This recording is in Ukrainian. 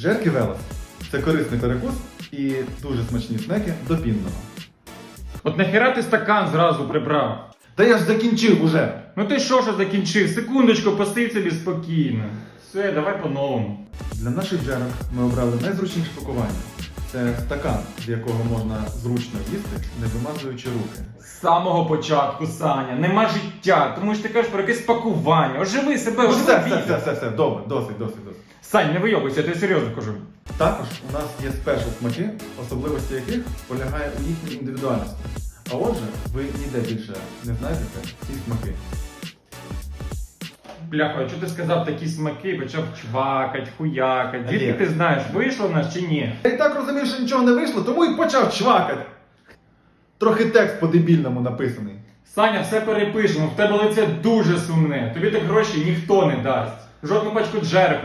Жерки Велес це корисний перекус і дуже смачні снеки до пінного. От нахера ти стакан зразу прибрав? Та я ж закінчив уже! Ну ти що ж закінчив? Секундочку, посидь собі спокійно. Все, давай по-новому. Для наших джерок ми обрали найзручніше пакування. Це стакан, з якого можна зручно їсти, не вимазуючи руки. З самого початку, Саня, нема життя, тому що ти кажеш про якесь пакування. Оживи себе, Ну оживи все, все, відео. все, все, все, добре, досить, досить, досить. Сань, не вийобуйся, я тобі серйозно кажу. Також у нас є спешл смаки, особливості яких полягає у їхній індивідуальності. А отже, ви ніде більше не знайдете ці смаки. Бляха, а чого ти сказав такі смаки, почав чвакать, хуякать. Звідки ти знаєш, вийшло в нас чи ні? Я і так розумів, що нічого не вийшло, тому і почав чвакати. Трохи текст по-дебільному написаний. Саня, все перепишемо, в тебе лице дуже сумне. Тобі так гроші ніхто не дасть. Жодну пачку джерек не